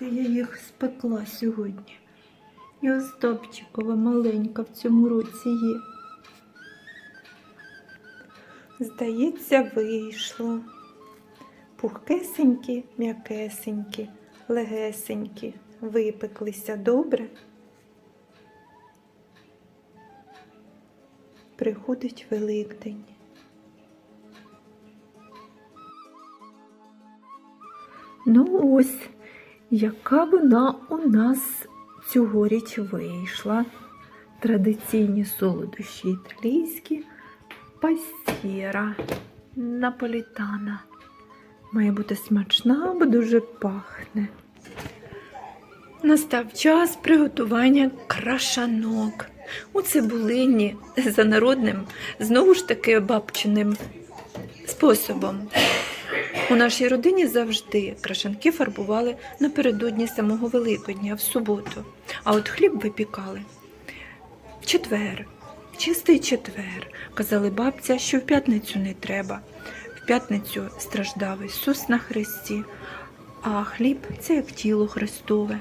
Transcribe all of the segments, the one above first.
Скільки я їх спекла сьогодні. І Остапчикова маленька в цьому році є. Здається, вийшло. Пухкесенькі, м'якесенькі, легесенькі, випеклися добре. Приходить Великдень. Ну ось, яка вона у нас цьогоріч вийшла. Традиційні солодощі італійські, пастєра, наполітана. Має бути смачна, бо дуже пахне. Настав час приготування крашанок у цибулині за народним, знову ж таки бабчиним способом. У нашій родині завжди крашанки фарбували напередодні самого Великодня в суботу, а от хліб випікали. В четвер, чистий четвер, казали бабця, що в п'ятницю не треба. В п'ятницю страждав Ісус на хресті, а хліб це як тіло Христове.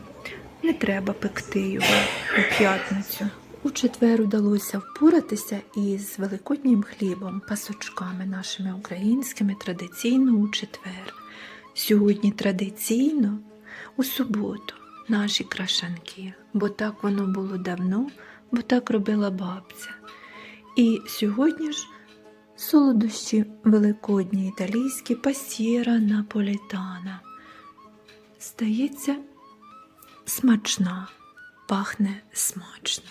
Не треба пекти його у п'ятницю. У четвер удалося впоратися із великоднім хлібом, пасочками нашими українськими традиційно у четвер. Сьогодні традиційно у суботу наші крашанки, бо так воно було давно, бо так робила бабця. І сьогодні ж солодощі великодні італійські пасіра наполітана. Здається, смачна, пахне смачно.